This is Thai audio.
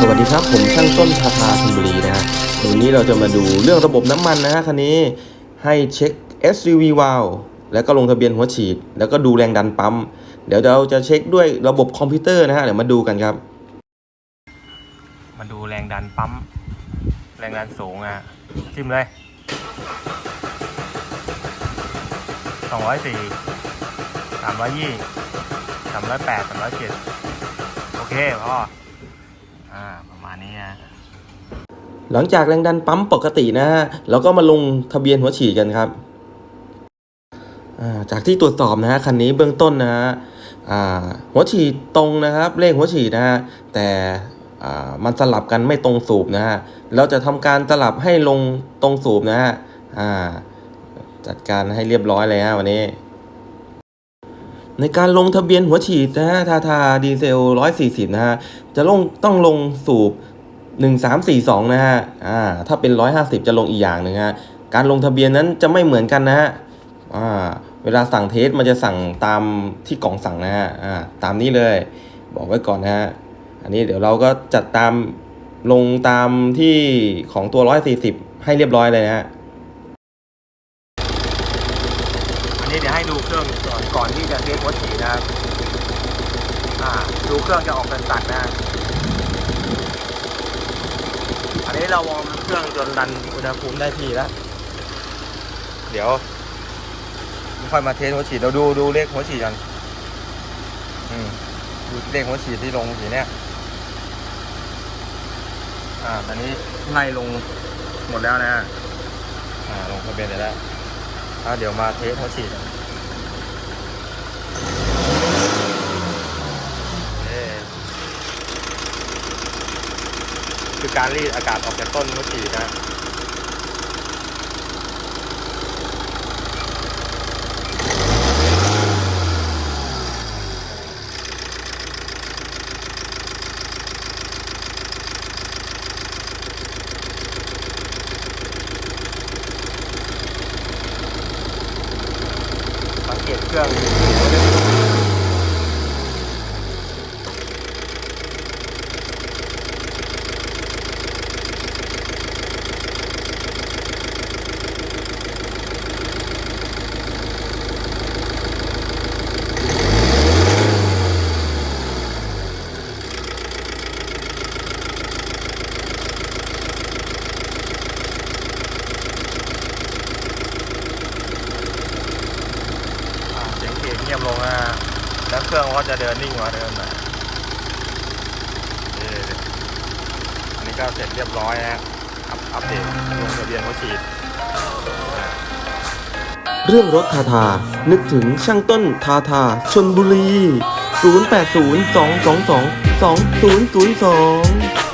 สวัสดีครับ ผมช่างต้นทาทาชลบุรีนะฮะวันนี้เราจะมาดูเรื่องระบบน้ำมันนะฮะคันนี้ให้เช็ค SUV valve แล้วก็ลงทะเบียนหัวฉีด แล้วก็ดูแรงดันปั๊ม เดี๋ยวเราจะเช็คด้วยระบบคอมพิวเตอร์นะฮะเดี๋ยวมาดูกันครับ มาดูแรงดันปั๊ม แรงดันสูงอะจิ้มเลยสองร้อยสี่สามร้อยยี่สามร้อยแปดสามร้อยเจ็ดโอเคพ่อ ประมาณนี้นะหลังจากแรงดันปั๊มปกตินะฮะเราก็มาลงทะเบียนหัวฉีดกันครับจากที่ตรวจสอบนะฮะคันนี้เบื้องต้นนะฮะหัวฉีดตรงนะครับ เลขหัวฉีดนะฮะแต่มันสลับกันไม่ตรงสูบนะฮะเราจะทำการสลับให้ลงตรงสูบนะฮะจัดการให้เรียบร้อยเลยฮะวันนี้ ในการลงทะเบียนหัวฉีดนะฮะทาทาดีเซล 140 นะฮะ จะลงต้องลงสูบ 1342 นะฮะ อ่า ถ้าเป็น 150 จะลงอีกอย่างหนึ่งฮะ การลงทะเบียนนั้นจะไม่เหมือนกันนะฮะ อ่า เวลาสั่งเทสมันจะสั่งตามที่กล่องสั่งนะฮะ อ่า ตามนี้เลย บอกไว้ก่อนนะฮะ อันนี้เดี๋ยวเราก็จัดตามลงตามที่ของตัว 140 ให้เรียบร้อยเลยนะฮะ อั นนี้เดี๋ยวให้ดูเครื่องก่อนก่อนที่จะเทสหัวฉีดนะครับอ่าดูเครื่องจะออกเป็นตัดนะอันนี้เราวอร์มเครื่องจนรันอุณหภูมิได้ที่แล้วเดี๋ยวค่อยมาเทสหัวฉีดเราดูดูเลขหัวฉีดกันอืมดูเลขหัวฉีดที่ลงสีเนี้ยอ่าตอนนี้ไล่ลงหมดแล้วนะ อ่าลงทะเบียนเสร็จแล้ว อ่าเดี๋ยวมาเทสหัวฉีดคือการรีดอากาศออกจากต้นเขาฉีดนะ สังเกตเครื่องอ่าเสีย งียบลงนะแล้วเครื่องก็จะเดินนิ่งกว่าเดิมนะนี่อันนี้ก็เสร็จเรียบร้อยนะอัปเดตลงทะเบียนหัวฉีดเรื่องรถทาทา นึกถึงช่างต้นทาทาชนบุรี 0802222002